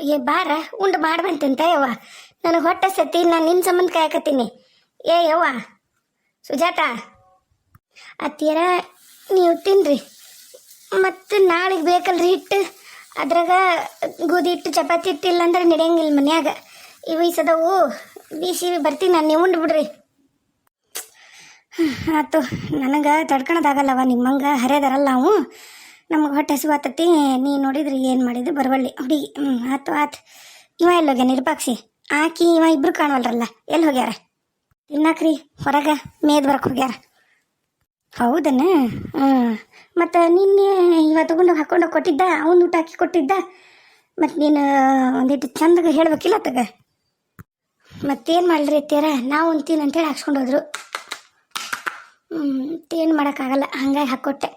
ಏ, ಬಾರ, ಉಂಡು ಮಾಡ್ಬಂತಂತ ಯವ್ವ. ನನಗೆ ಹೊಟ್ಟೆ ಸತಿ, ನಾನು ನಿನ್ನ ಸಂಬಂಧ ಕಾಯಕತ್ತೀನಿ. ಏ, ಯವ್ವ. ಸುಜಾತ. ಅತ್ತಿಯರ, ನೀವು ತಿನ್ರಿ. ಮತ್ತು ನಾಳೆಗೆ ಬೇಕಲ್ರಿ ಹಿಟ್ಟು? ಅದ್ರಾಗ ಗೋಧಿ ಹಿಟ್ಟು, ಚಪಾತಿ ಹಿಟ್ಟು ಇಲ್ಲಾಂದ್ರೆ ನಡೆಯಂಗಿಲ್ಲ ಮನ್ಯಾಗ. ಇವು ಸದವು ಬೀಸಿ ಬರ್ತೀನಿ ನಾನು, ನೀವು ಉಂಡು ಬಿಡ್ರಿ. ಆತು, ನನಗೆ ತಡ್ಕೊಳೋದಾಗಲ್ಲವ ನಿಮ್ಮಂಗೆ ಹರಿಯದಾರಲ್ಲ ನಾವು ನಮಗೆ ಹೊಟ್ಟೆ ಹಸಿವು ಆತತಿ, ನೀ ನೋಡಿದ್ರಿ ಏನು ಮಾಡಿದ್ರು ಬರವಳ್ಳಿ. ಹುಡುಗಿ ಹ್ಞೂ ಆತು ಆತು. ಇವ ಎಲ್ಲಿ ಹೋಗ್ಯಾನ ನಿರುಪಾಕ್ಷಿ ಆಕಿ, ಇವ ಇಬ್ರು ಕಾಣವಲ್ರಲ್ಲ, ಎಲ್ಲಿ ಹೋಗ್ಯಾರ? ತಿನ್ನಾಕ್ರಿ, ಹೊರಗೆ, ಮೇದ್ ಬರಕ್ಕೆ ಹೋಗ್ಯಾರ. ಹೌದನ? ಹ್ಞೂ ಮತ್ತು ನಿನ್ನೆ ಇವ ತಗೊಂಡು ಹಾಕೊಂಡು ಕೊಟ್ಟಿದ್ದ, ಅವನು ಊಟ ಹಾಕಿ ಕೊಟ್ಟಿದ್ದ. ಮತ್ತು ನೀನು ಒಂದಿಟ್ಟು ಚಂದಗೆ ಹೇಳ್ಬೇಕಿಲ್ಲ ತಗ ಮತ್ತೇನು ಮಾಡ್ರಿ ಅತ್ತೀರ ನಾವು ಉಣ್ತೀನಿ ಅಂತೇಳಿ ಹಾಕ್ಸ್ಕೊಂಡು ಹೋದ್ರು. ಏನು ಮಾಡೋಕ್ಕಾಗಲ್ಲ, ಹಂಗಾಗಿ ಹಾಕ್ಕೊಟ್ಟೆ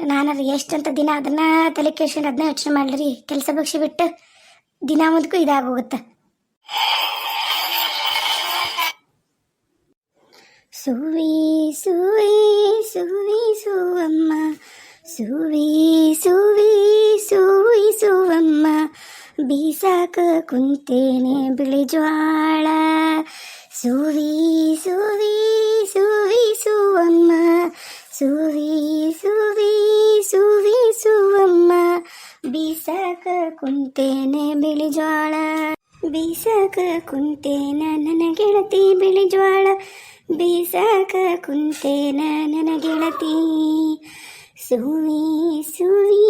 ನಾನು ಅದು ಎಷ್ಟಂತ ದಿನ ಅದನ್ನು ತಲೆ ಕೆಡ್ಸ್ಕೊಂಡು ಅದನ್ನ ಯೋಚನೆ ಮಾಡ್ರಿ ಕೆಲಸ ಬಗ್ಸಿ ಬಿಟ್ಟು ದಿನ ಮುಂದಕ್ಕೂ ಇದಾಗೋಗುತ್ತೆ. ಸುವಿ ಸುವಿ ಸುವಿ, ಸುವಮ್ಮ. ಸುವಿ ಸುವಿ ಸುವಿ, ಸುವಮ್ಮ. ಬೀಸಾಕ ಕುಂತೇನೆ ಬಿಳಿ ಜ್ವಾಳ. ಸುವಿ ಸುವಿ ಸುವಿ, ಸುವಮ್ಮ. ಸುವಿ ಸುವಿ ಸುವಿ ಸುವಮ್ಮ ಬೀಸಾಕ ಕುಂತೇನೆ ಬಿಳಿ ಜ್ವಾಳ. ಬೀಸಕ ಕುಂತೇನ ನನ್ನ ಗೆಳತಿ ಬಿಳಿ ಜ್ವಾಳ. ಬೀಸಕ ಕುಂತೇನ ನನ್ನ ಗೆಳತಿ. ಸುವಿ ಸುವಿ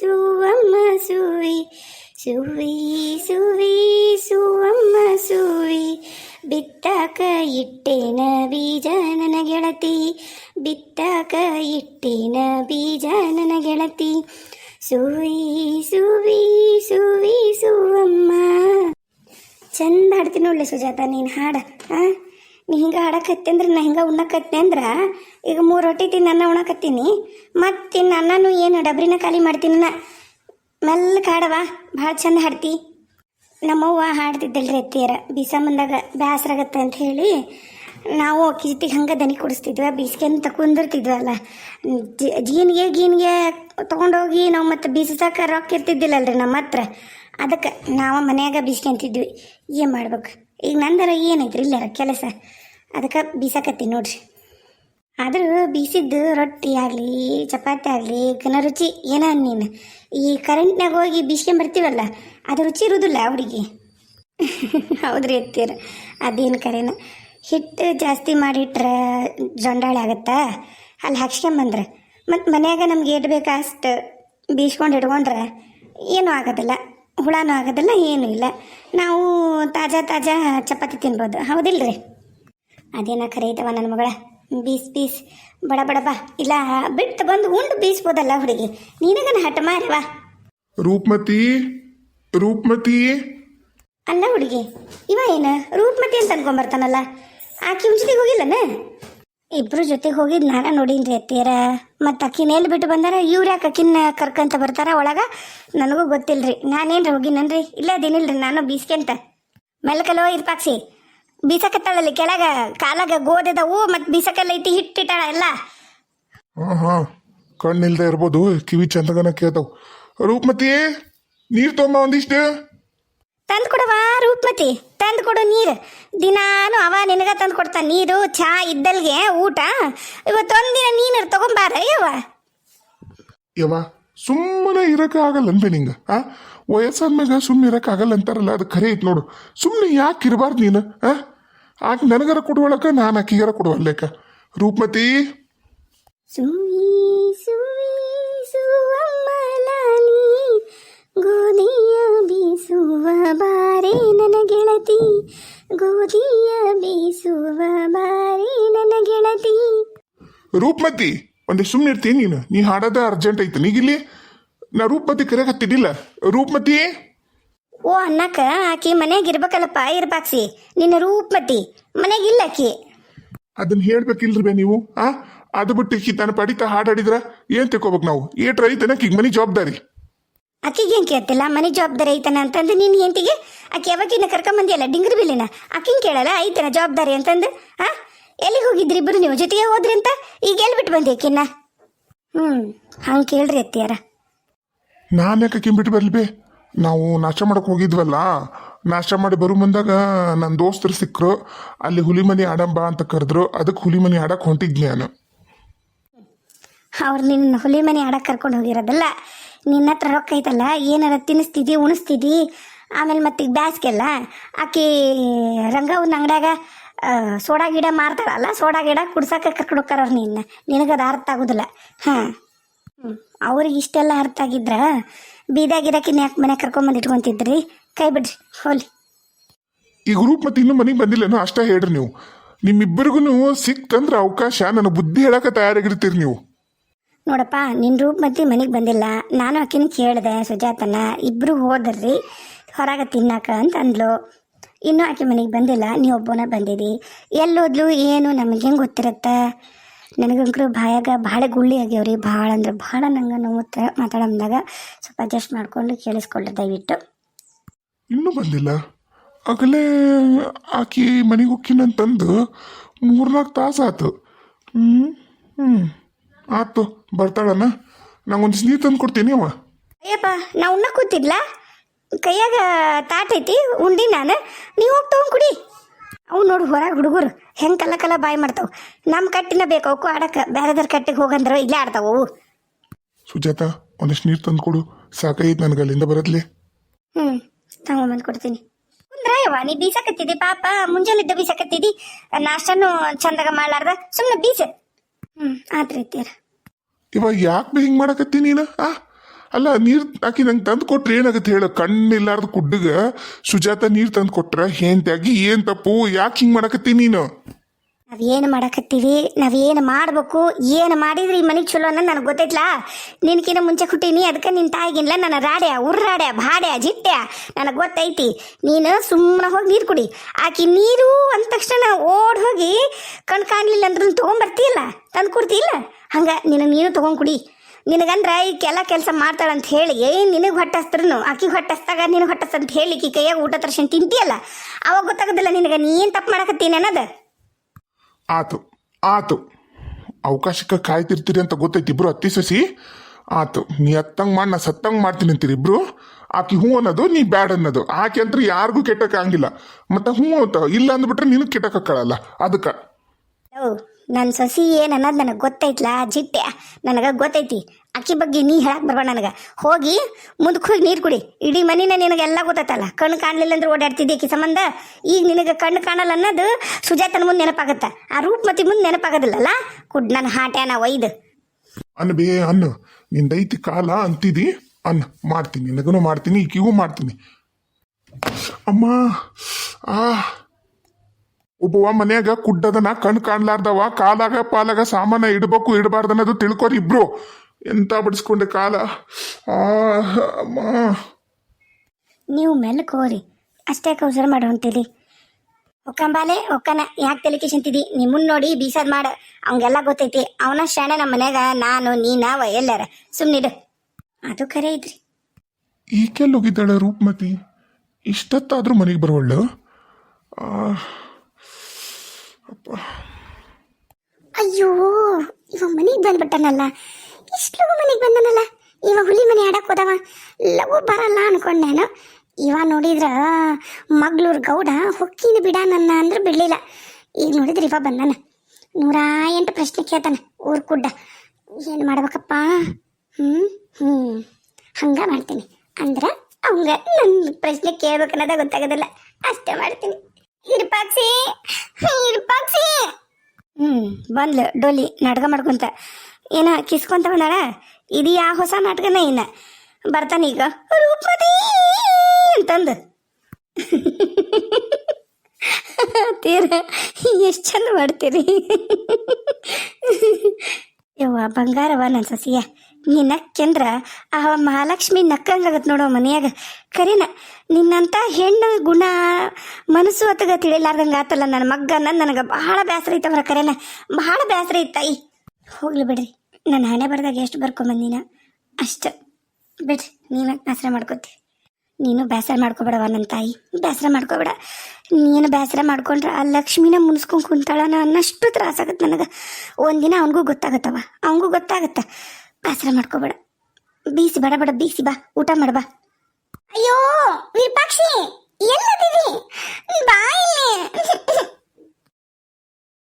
ಸುವಮ್ಮ ಸುವಿ ಸುವಿ ಸುವಿ ಸುವಮ್ಮ ಸುವಿ ಬಿತ್ತಾಕ ಇಟ್ಟೇನ ಬೀಜ ನನ್ನ ಗೆಳತಿ? ಬಿತ್ತಾಕ ಇಟ್ಟೇನ ಬೀಜ ನನ್ನ ಗೆಳತಿ? ಸುವಿ ಸುವಿ ಸುವಿ, ಸುವಮ್ಮ. ಚಂದ ಹಾಡ್ತೀನಿ ನೋಡ್ಲಿ ಸುಜಾತ, ನೀನು ಹಾಡ ನೀ ಹಿಂಗೆ ಹಾಡಕತ್ತೆ ಅಂದ್ರೆ, ನಾ ಹಿಂಗೆ ಉಣ್ಣಕತ್ತೆ ಅಂದ್ರೆ, ಈಗ ಮೂರು ರೊಟ್ಟಿ ತಿಂದು ಅನ್ನ ಉಣಕತ್ತೀನಿ ಮತ್ತು ತಿನ್ನ ಅನ್ನನೂ ಏನು ಡಬ್ರಿನ ಖಾಲಿ ಮಾಡ್ತೀನಿ ನಾ. ಕಾಡವಾ, ಭಾಳ ಚಂದ ಹಾಡ್ತಿ. ನಮ್ಮವ್ವ ಹಾಡ್ತಿದ್ದಲ್ರಿ ಅತ್ತಿಯರ ಬೀಸಮ್ಮಂದಾಗ ಬೇಸರಾಗತ್ತೆ ಅಂತ ಹೇಳಿ ನಾವು ಅಕ್ಕಿ ಜೊತೆಗೆ ಹಂಗೆ ದನಿ ಕುಡಿಸ್ತಿದ್ವಿ ಬೀಸ್ಕೊಂತ ಕುಂದಿರ್ತಿದ್ವಲ್ಲ ಜೀನ್ಗೆ ಗೀನ್ಗೆ ತೊಗೊಂಡೋಗಿ ನಾವು ಮತ್ತೆ ಬೀಸಕ್ಕೆ ರೊಕ್ಕ ಇರ್ತಿದ್ದಿಲ್ಲಲ್ರಿ ನಮ್ಮ ಹತ್ರ. ಅದಕ್ಕೆ ನಾವು ಮನ್ಯಾಗ ಬೀಸ್ಕೊಂತಿದ್ವಿ ಏನು ಮಾಡ್ಬೇಕು? ಈಗ ನಂದರ ಏನೈತ್ರಿ ಇಲ್ಲರ ಕೆಲಸ? ಅದಕ್ಕೆ ಬೀಸಕತ್ತಿ ನೋಡ್ರಿ. ಆದರೂ ಬೀಸಿದ್ದು ರೊಟ್ಟಿ ಆಗಲಿ, ಚಪಾತಿ ಆಗಲಿ, ಘನ ರುಚಿ ಏನ ನೀನು? ಈ ಕರೆಂಟ್ನಾಗ ಹೋಗಿ ಬೀಸ್ಕೊಂಬರ್ತೀವಲ್ಲ ಅದು ರುಚಿ ಇರುವುದಿಲ್ಲ ಅವರಿಗೆ ಹೌದ್ರಿ ಎತ್ತೀರ ಅದೇನು ಕರೆನ? ಹಿಟ್ಟು ಜಾಸ್ತಿ ಮಾಡಿಟ್ರೆ ಜೊಂಡಾಳೆ ಆಗುತ್ತಾ? ಅಲ್ಲಿ ಹಾಕ್ಸ್ಕೊಂಬಂದ್ರೆ. ಮತ್ತು ಮನ್ಯಾಗ ನಮ್ಗೆ ಏಟ್ ಬೇಕಾ ಅಷ್ಟು ಬೀಸ್ಕೊಂಡು ಇಟ್ಕೊಂಡ್ರೆ ಏನೂ ಆಗೋದಿಲ್ಲ. ಹುಳನೂ ಆಗೋದಿಲ್ಲ, ಏನೂ ಇಲ್ಲ. ನಾವು ತಾಜಾ ತಾಜಾ ಚಪಾತಿ ತಿನ್ಬೋದು. ಹೌದಿಲ್ರಿ? ಅದೇನ ಕರೀತವ ನನ್ನ ಮಗಳ? ಬೀಸ್ ಬೀಸ್. ಬಡ ಬಡ, ಬಾ. ಇಲ್ಲ, ಬಿಟ್ಟು ಬಂದು ಉಂಡು ಬೀಸ್ಬೋದಲ್ಲ ಹುಡುಗಿ. ನೀನಗನ ಹಠ ಮಾರವಾ ರೂಪ್ಮತಿ? ರೂಪ್ಮತಿ ಅಲ್ಲ ಹುಡುಗಿ ಇವ ಏನ? ರೂಪ್ಮತಿ ಅಂತ ಅನ್ಕೊಂಬರ್ತಾನಲ್ಲ. ಆಕಿ ಮುಂಚೆಗೆ ಹೋಗಿಲ್ಲನ? ಇಬ್ರು ಜೊತೆಗೆ ಹೋಗಿದ್ ನಾನ ನೋಡೀನ್ರಿ ಅತ್ತಿಯರ. ಮತ್ತು ಅಕ್ಕಿನ ಎಲ್ಲಿ ಬಿಟ್ಟು ಬಂದಾರ ಇವ್ರು ಯಾಕೆ ಅಕ್ಕಿನ ಕರ್ಕಂತ ಬರ್ತಾರ ಒಳಗ? ನನಗೂ ಗೊತ್ತಿಲ್ರಿ. ನಾನೇನ್ರಿ ಹೋಗಿನನ್ರಿ? ಇಲ್ಲ ಅದೇನಿಲ್ರಿ ನಾನು ಬೀಸ್ಕೆಂತ. ಮೆಲ್ಕಲ್ಲೋ ಇರ್ಪಾಕ್ಸಿ ಬೀಸಕತ್ತಾಳಲ್ಲಿ ಕೆಳಗ ಕಾಲಾಗ ಗೋದದವು ಮತ್ತು ಬೀಸಕಲ್ಲ ಐತಿ ಹಿಟ್ಟಿಟ್ಟಾಳ ಎಲ್ಲ. ಹಾ ಹಾ ಕಣ್ಣಿಲ್ದೆ ಇರ್ಬೋದು ಕಿವಿ ಚಂದಗನ ಕೇಳ್ತಾವ. ರೂಪ್ಮತಿ ನೀರ್ ತೊಂಬ ಒಂದಿಷ್ಟು. ತಂದು ಕೊಡವಾ ರೂಪಮತಿ? ತಂದು ಕೊಡು ನೀರು. ದಿನಾನು ಅವ ನಿನಗ ತಂದು ಕೊಡ್ತಾನೆ ನೀರು ಛಾ ಇದ್ದಲ್ಗೆ ಊಟ. ಇವತ್ತೊಂದಿನ ನೀನು ತಗೊಂಬಾರ ಯವ್ವ. ಯವ್ವ ಸುಮ್ಮನೆ ಇರಕ್ಕೆ ಆಗಲ್ಲ ಅನ್ಬೆ ನಿಂಗ ಆ? ವಯಸ್ಸಾದ್ಮ್ಯಾಗ ಸುಮ್ಮನೆ ಇರಕ್ಕೆ ಆಗಲ್ಲ ಅಂತಾರಲ್ಲ ಅದು ಖರೆ ಐತ್ ನೋಡು. ಸುಮ್ಮನೆ ಯಾಕೆ ಇರಬಾರ್ದು ನೀನು ಆ? ಆಕೆ ನನಗರ ಕೊಡುವಳಕ ನಾನು ಆಕಿಗರ ಕೊಡುವಲ್ಲೇಕ. ರೂಪಮತಿ? ಸುವಿ ನನ್ನ ಗೆಳತಿ. ಗೋಧಿಯ ಬೀಸುವ ಮಾರಿ ನನ್ನ ಗೆಳತಿ. ರೂಪಮತಿ ಒಂದೇ ಸುಮ್ಮನೆ ಇರ್ತೀನಿ ನೀನು. ನೀ ಹಾಡೋದ ಅರ್ಜೆಂಟ್ ಐತೆ. ನೀಗಿಲ್ಲಿ ನಾ ರೂಪ್ಮತಿ ಕರೆಯಕತ್ತಿದ್ದಿಲ್ಲ ರೂಪಮತಿ? ಓ ಅನ್ನಕ್ಕ ಆಕಿ ಮನೆಗೆ ಇರ್ಬೇಕಲ್ಲಪ್ಪ ಇರ್ಬಾಕ್ಸಿ. ನಿನ್ನ ಮನ್ಯಾಗ ಇಲ್ಲ ಆಕಿ. ಅದನ್ನ ಹೇಳ್ಬೇಕಿಲ್ರಿ ಬೇ ನೀವು ಆ? ಅದು ಬಿಟ್ಟು ಈಕಿ ತನ್ನ ಪಡಿತ ಹಾಡಾಡಿದ್ರ ಏನ್ ತಿಳ್ಕೊಬೇಕು ನಾವು? ಏಟ್ರ ಐತನ ಈಗ ಮನಿ ಜವಾಬ್ದಾರಿ. ಆಕಿಗೆ ಏನು ಕೇಳ್ತಿಲ್ಲ? ಮನೆ ಜವಾಬ್ದಾರಿ ಐತನ ಅಂತಂದು ನಿನ್ನ ಹೆಂಡತಿಗೆ? ಆಕೆ ಯಾವಾಗಿನ ಕರ್ಕೊಂಬಂದಿಯಲ್ಲ ಡಿಂಗ್ರಿ ಬಿಲ್ಲಿನ ಆಕಿನ ಕೇಳಲ್ಲ ಐತನ ಜವಾಬ್ದಾರಿ ಅಂತಂದು ಹಾ ಎಲ್ಲಿಗೆ ಹೋಗಿದ್ರಿ ಇಬ್ಬರು ನೀವು? ಜೊತೆಗೆ ಹೋದ್ರಿ ಅಂತ ಈಗ ಎಲ್ಲಿ ಬಿಟ್ಟು ಬಂದಿ ಆಕಿನ್ನ ಹ್ಞೂ ಹಂಗೆ ಕೇಳ್ರಿ ಅತ್ತಿಯಾರ. ನಾನು ಯಾಕೆ ಬಿಟ್ಟು ಬರ್ಲಿ ಬೇ? ನಾವು ನಾಶ ಮಾಡಕ್ ಹೋಗಿದ್ವಲ್ಲ? ನಾಶ ಮಾಡಿ ಬರೋ ಬಂದಾಗ ನನ್ನ ದೋಸ್ತರು ಸಿಕ್ಕರು ಅಲ್ಲಿ ಹುಲಿ ಮನಿ ಆಡಂಬ ಅಂತ ಕರೆದ್ರು. ಅದಕ್ಕೆ ಹುಲಿ ಮನಿ ಆಡಕ್ಕೆ ಹೊಂಟಿದ್ನಿ ನಾನು. ಅವ್ರು ನಿನ್ನ ಹುಲಿ ಮನೆ ಆಡಕ್ಕೆ ಕರ್ಕೊಂಡು ಹೋಗಿರೋದಲ್ಲ? ನಿನ್ನ ಹತ್ರ ರೊಕ್ಕ ಐತಲ್ಲ, ಏನಾರ ತಿನ್ನಿಸ್ತಿದ್ದಿ, ಉಣಿಸ್ತಿದ್ದಿ, ಆಮೇಲೆ ಮತ್ತೆ ಬ್ಯಾಸ್ಗೆಲ್ಲ, ಆಕಿ ಒಂದು ಅಂಗಡ್ಯಾಗ ಸೋಡಾ ಗಿಡ ಮಾರ್ತಾರಲ್ಲ ಸೋಡಾ ಗಿಡ ಕುಡ್ಸಕ್ಕೆ ಕರ್ಕೊಂಡು ಹೋಗ್ತಾರ ನಿನಗೆ ನಿನ್ನ. ನಿನಗದು ಅರ್ಥ ಆಗೋದಿಲ್ಲ. ಹಾಂ. ಅವ್ರಿಗೆ ಇಷ್ಟೆಲ್ಲ ಅರ್ಥ ಆಗಿದ್ರ ಬೀದಾಗಿರಕಿನ ಯಾಕೆ ಮನೆ ಕರ್ಕೊಂಬಂದು ಇಟ್ಕೊಂತಿದ್ರಿ? ಕೈ ಬಿಡ್ರಿ, ಹೋಲಿ. ಈ ಗ್ರೂಪ್ ಮತ್ತೆ ಇನ್ನೂ ಮನೆಗೆ ಬಂದಿಲ್ಲನೋ ಅಷ್ಟೇ ಹೇಳ್ರಿ ನೀವು. ನಿಮ್ಮಿಬ್ಬರಿಗೂ ಸಿಕ್ತಂದ್ರೆ ಅವಕಾಶ, ನನಗೆ ಬುದ್ಧಿ ಹೇಳಕ್ಕೆ ತಯಾರಾಗಿರ್ತೀರಿ ನೀವು. ನೋಡಪ್ಪ ನಿನ್ನ ಮತ್ತೆ ಮನೆಗೆ ಬಂದಿಲ್ಲ. ನಾನು ಆಕಿನ ಕೇಳಿದೆ ಸುಜಾತನ ಇಬ್ಬರು ಹೋದ್ರಿ, ಹೊರಗೆ ತಿನ್ನಾಕ ಅಂತ ಅಂದ್ಲು. ಇನ್ನೂ ಆಕೆ ಮನೆಗೆ ಬಂದಿಲ್ಲ, ನೀ ಒಬ್ಬನ ಬಂದಿದಿ. ಎಲ್ಲೋದ್ಲು, ಏನು ನಮಗೆ ಹೆಂಗೆ ಗೊತ್ತಿರತ್ತೆ? ನನಗಂಕರು ಬಾಯಾಗ ಭಾಳ ಗುಳ್ಳಿ ಆಗ್ಯಾವ್ರಿ, ಭಾಳ ಅಂದ್ರೆ ಭಾಳ ನಂಗೆ ನೋವುತ್ತ ಮಾತಾಡಂದಾಗ ಸ್ವಲ್ಪ ಅಡ್ಜಸ್ಟ್ ಮಾಡ್ಕೊಂಡು ಕೇಳಿಸ್ಕೊಳ್ಳಿ ದಯವಿಟ್ಟು. ಇನ್ನೂ ಬಂದಿಲ್ಲ. ಆಗಲೇ ಆಕಿ ಮನೆಗೆ ಹೋಗ್ಕಿನಂತಂದು ಮೂರ್ನಾಲ್ಕು ತಾಸು ಆತು. ಹ್ಞೂ ಹ್ಞೂ ಆತು ಬರ್ತಾಳನ? ನಂಗೊಂದು ನೀರು ತಂದು ಕೊಡ್ತೀನಿ ಅವ ಅಯ್ಯಪ್ಪ ನಾ ಉಣ್ಣ ಕೂತಿದ್ಲ? ಕೈಯಾಗ ತಾಟೈತಿ ಉಂಡಿ ನಾನು. ನೀವು ಹೋಗಿ ತಗೊಂಡ್ ಕುಡಿ. ಅವು ನೋಡು ಹೊರಗೆ ಹುಡುಗರು ಹೆಂಗೆ ಕಲ್ಲ ಕಲ್ಲ ಬಾಯಿ ಮಾಡ್ತಾವ. ನಮ್ಮ ಕಟ್ಟಿನ ಬೇಕು ಅವಕ್ಕೂ ಆಡಕ್ಕೆ ಬೇರೆದ್ರ ಕಟ್ಟಿಗೆ ಹೋಗಂದ್ರೆ ಇಲ್ಲೇ ಆಡ್ತಾವ ಅವು. ಸುಜಾತ ಒಂದಿಷ್ಟು ನೀರು ತಂದು ಕೊಡು. ಸಾಕೈತ್ ನನಗೆ ಅಲ್ಲಿಂದ ಬರತ್ಲಿ. ಹ್ಞೂ ತಗೊಂಬಂದು ಕೊಡ್ತೀನಿ. ಕುಂದ್ರಾಯವ್ವ ನೀ ಬೀಸಕತ್ತಿದ್ದಿ ಪಾಪ ಮುಂಜಾನಿದ್ದ ಬೀಸಕತ್ತಿದ್ದಿ ನಾಷ್ಟನೂ ಚಂದಾಗ ಮಾಡ್ಲಾರ್ದ ಸುಮ್ಮನೆ ಬೀಸ. ತೀರ ಇವಾಗ ಯಾಕೆ ಹಿಂಗ್ ಮಾಡಕತ್ತಿ ನೀನು? ಆ? ಅಲ್ಲ, ನೀರ್ ಹಾಕಿ ನಂಗೆ ತಂದು ಕೊಟ್ರಿ ಏನಾಗತ್ತೆ ಹೇಳು? ಕಣ್ಣಿಲ್ಲಾರ್ದ ಕುಡ್ಡಗ ಸುಜಾತ ನೀರ್ ತಂದು ಕೊಟ್ರ ಹೇಂತಾಗಿ ಏನ್ ತಪ್ಪು? ಯಾಕೆ ಹಿಂಗ್ ಮಾಡಕತ್ತಿ ನೀನು? ನಾವೇನು ಮಾಡಕತ್ತೀವಿ? ನಾವೇನು ಮಾಡಬೇಕು? ಏನು ಮಾಡಿದ್ರೆ ಈ ಮನೆಗೆ ಚಲೋ ಅನ್ನೋದು ನನಗೆ ಗೊತ್ತೈತ್ಲಾ? ನಿನಕಿನ ಮುಂಚೆ ಹುಟ್ಟೀನಿ ಅದಕ್ಕೆ ನಿನ್ನ ತಾಯಿಗಿನ್ಲ ನನ್ನ ರಾಡ್ಯ, ಉರ್ರಾಡ್ಯ, ಭಾಡ್ಯ ಜಿಟ್ಟ್ಯ ನನಗೆ ಗೊತ್ತೈತಿ. ನೀನು ಸುಮ್ಮನೆ ಹೋಗಿ ನೀರು ಕುಡಿ. ಆಕಿ ನೀರು ಅಂದ ತಕ್ಷಣ ಓಡ್ ಹೋಗಿ ಕಣ್ ಕಾಣಲಿಲ್ಲ ಅಂದ್ರೂ ತೊಗೊಂಬರ್ತೀಯಲ್ಲ? ತಂದು ಕೊಡ್ತೀಯಲ್ಲ? ಹಂಗೆ ನಿನಗೆ ನೀನು ತೊಗೊಂಡು ಕುಡಿ. ನಿನಗಂದ್ರೆ ಈಕೆಲ್ಲ ಕೆಲಸ ಮಾಡ್ತಾಳಂತ ಹೇಳಿ ನಿನಗೆ ಹೊಟ್ಟಸ್ತ್ರೂ ಆಕಿಗೆ ಹೊಟ್ಟಸ್ತಾಗ ನಿನಗೆ ಹೊಟ್ಟಸ್ತಂತ ಹೇಳಿ ಕೈಯಾಗ ಊಟ ತರ್ಸನ್ ತಿಂತೀಯಲ್ಲ? ಅವಾಗ ಗೊತ್ತಾಗೋದಿಲ್ಲ ನಿನಗೆ ನೀನು ತಪ್ಪು ಮಾಡಕತ್ತೀನಿ ಅನ್ನೋದು. ಆತು ಆತು. ಅವಕಾಶಕ್ಕೆ ಕಾಯ್ತಿರ್ತೀರಿ ಅಂತ ಗೊತ್ತೈತಿ ಇಬ್ರು ಅತ್ತಿ ಸಸಿ? ಆತು, ನೀ ಅತ್ತಂಗ್ ಮಾಡಿ, ನಾ ಸತ್ತಂಗ್ ಮಾಡ್ತೀನಿ ಅಂತೀರಿ ಇಬ್ರು? ಆಕಿ ಹ್ಞೂ ಅನ್ನೋದು, ನೀ ಬ್ಯಾಡ್ ಅನ್ನೋದು. ಆಕೆ ಅಂತ ಯಾರಿಗೂ ಕೆಟ್ಟಕ್ಕಾಗಿಲ್ಲ. ಮತ್ತೆ ಹ್ಞೂ ಅಂತ, ಇಲ್ಲ ಅಂದ್ಬಿಟ್ರೆ ನೀನು ಕೆಟ್ಟಕ್ಕಾಗಲ್ಲ ಅದಕ್ಕೆ. ನನ್ನ ಸಸಿ ಏನು ಅನ್ನೋದು ನನಗೆ ಗೊತ್ತೈತ್ಲ, ಜಿಟ್ಟೆ? ನನಗೆ ಗೊತ್ತೈತಿ. ಅಕ್ಕಿ ಬಗ್ಗೆ ನೀ ಹೇಳಕ್ಕೆ ಬರ್ಬೇಡ ನನಗೆ. ಹೋಗಿ ಮುಂದಕ್ಕೆ ಹೋಗಿ ನೀರು ಕುಡಿ. ಇಡೀ ಮನಿನ ನಿನಗೆಲ್ಲ ಗೊತ್ತೈತಲ್ಲ. ಕಣ್ಣು ಕಾಣಲಿಲ್ಲ ಅಂದ್ರೆ ಓಡಾಡ್ತಿದ್ದೆ ಆಕಿ ಸಂಬಂಧ? ಈಗ ನಿನಗೆ ಕಣ್ಣು ಕಾಣಲ್ಲ ಅನ್ನೋದು ಸುಜಾತನ ಮುಂದೆ ನೆನಪಾಗತ್ತೆ. ಆ ರೂಪಮತಿ ಮುಂದೆ ನೆನಪಾಗೋದಿಲ್ಲಲ್ಲ? ಕುಡ್ ನನ್ನ ಹಾಟ್ಯಾನ ಒಯ್ದು. ಅನ್ನ ಬೇ, ಅನ್ನ. ನಿಂದೈತಿ ಕಾಲ ಅಂತಿದಿ? ಅನ್ನ, ಮಾಡ್ತೀನಿ. ನಿನಗೂ ಮಾಡ್ತೀನಿ, ಈಕಿಗೂ ಮಾಡ್ತೀನಿ. ಅಮ್ಮ, ಆ. ಒಬ್ಬವ ಮನ್ಯಾಗ ಕುಡ್ಡದನ ಕಣ್ ಕಾಣ್ಲಾರ್ದವ ಕಾಲಾಗ ಪಾಲಾಗ ಸಾಮಾನ ಇಡ್ಬೇಕು ಇಡಬಾರ್ದು ಅನ್ನೋದು ತಿಳ್ಕೊರಿ ಇಬ್ರು. ಎಂತ ಬಡಿಸ್ಕೊಂಡೆ ಕಾಲ? ಆ ಅಮ್ಮ. ನೀವು ಮೆಲ್ಕೋರಿ ಅಷ್ಟೇ ಕೌಸರ ಮಾಡು ಅಂತೀರಿ? ಒಕ್ಕಂಬಾಲೆ ಒಕ್ಕನ ಯಾಕೆ ತಲೆ ಕಿಶಂತಿದಿ ನಿಮ್ಮನ್ನ ನೋಡಿ ಬೀಸದ್ ಮಾಡ. ಅವಂಗೆಲ್ಲ ಗೊತ್ತೈತಿ. ಅವನ ಶಾಣೆ ನಮ್ಮ ಮನ್ಯಾಗ ನಾನು ನೀ ನಾವ ಎಲ್ಲಾರ ಸುಮ್ಮನಿಡು ಅದು ಖರೆ ಐತ್ರಿ ಈಕೆಲ್ಲೋಗಿದ್ದಾಳೆ ರೂಪ್ಮತಿ. ಇಷ್ಟತ್ತಾದ್ರೂ ಮನೆಗೆ ಬರೋವಳ್ಳು ಆ, ಅಯ್ಯೋ, ಇವ ಮನೆಗೆ ಬಂದ್ಬಿಟ್ಟನಲ್ಲ. ಇಷ್ಟು ಮನೆಗೆ ಬಂದನಲ್ಲ. ಇವ ಹುಲಿ ಮನೆ ಆಡಕ್ ಹೋದವ. ಲವ್ ಬರಲ್ಲ ಅನ್ಕೊಂಡೇನು ಇವ ನೋಡಿದ್ರ ಮಗ್ಳೂರ್ ಗೌಡ ಹೊಕ್ಕಿನ ಬಿಡ ನನ್ನ ಅಂದ್ರೆ ಬಿಡ್ಲಿಲ್ಲ. ಈಗ ನೋಡಿದ್ರೆ ಇವ ಬಂದನ. ನೂರ ಎಂಟು ಪ್ರಶ್ನೆ ಕೇಳ್ತಾನೆ ಊರ್ ಕುಡ್ಡ ಏನು ಮಾಡ್ಬೇಕಪ್ಪ? ಹ್ಮ್ ಹ್ಮ್. ಹಂಗ ಮಾಡ್ತೀನಿ. ಅಂದ್ರ ಅವಂಗ ನನ್ನ ಪ್ರಶ್ನೆ ಕೇಳ್ಬೇಕನ್ನೋದ ಗೊತ್ತಾಗೋದಿಲ್ಲ. ಅಷ್ಟೇ ಮಾಡ್ತೀನಿ. ಇರ್ಪಾಕ್ಸಿ ಇರ್ಪಾಕ್ಸಿ ಹ್ಮ್, ಬಂದ್ಲು ಡೋಲಿ, ನಾಟಕ ಮಾಡ್ಕೊಂತ. ಏನ ಕಿಸ್ಕೊಂತ ಬಂದಾಳ ಇದು ಯಾವ ಹೊಸ ನಾಟಕನ ಏನ ಬರ್ತಾನ ಈಗ. ರೂಪದಿ ಅಂತಂದು. ತೀರ, ಎಷ್ಟು ಚಂದ ಮಾಡ್ತೀರಿ? ಯವ್ವ, ಬಂಗಾರವ ನನ್ನ ಸಸಿಯ. ನೀ ನಕ್ಕೆಂದ್ರ ಆ ಮಹಾಲಕ್ಷ್ಮಿ ನಕ್ಕಂಗಾಗತ್ ನೋಡೋ ಮನೆಯಾಗ. ಕರೀನ, ನಿನ್ನಂತ ಹೆಣ್ಣು ಗುಣ ಮನಸ್ಸು ಅತಗ ತಿಳಿಲಾರ್ದಂಗ ಆತಲ್ಲ ನನ್ನ ಮಗ್ಗ. ನನಗೆ ಬಹಳ ಬೇಸರ ಐತವ್ರ ಕರೆನ. ಬಹಳ ಬೇಸರ ಐತಾಯಿ ಹೋಗ್ಲಿ ಬಿಡ್ರಿ. ನನ್ನ ಹಣೆ ಬರ್ದಾಗ ಎಷ್ಟು ಬರ್ಕೊಂಬಂದಿನ ಅಷ್ಟು. ಬಿಡ್ರಿ, ನೀನು ಬೇಸರ ಮಾಡ್ಕೋತಿ. ನೀನು ಬೇಸರ ಮಾಡ್ಕೋಬೇಡವ ನನ್ನ ತಾಯಿ. ಬೇಸರ ಮಾಡ್ಕೋಬೇಡ. ನೀನು ಬೇಸರ ಮಾಡ್ಕೊಂಡ್ರೆ ಆ ಲಕ್ಷ್ಮಿನ ಮುನ್ಸ್ಕೊಂಡು ಕುಂತಾಳ ಅನ್ನಷ್ಟು ತ್ರಾಸಾಗತ್ತೆ ನನಗೆ. ಒಂದಿನ ಅವನಿಗೂ ಗೊತ್ತಾಗತ್ತವ ಅವನಿಗೂ ಗೊತ್ತಾಗತ್ತ. ಬೇಸರ ಮಾಡ್ಕೋಬೇಡ. ಬೀಸಿ ಬಡ ಬಡ ಬೀಸಿ ಬಾ, ಊಟ ಮಾಡ ಬಾ. ಅಯ್ಯೋ, ವಿಪಕ್ಷಿ ಎಲ್ಲದಿದಿ ಬಾ ಇಲ್ಲಿ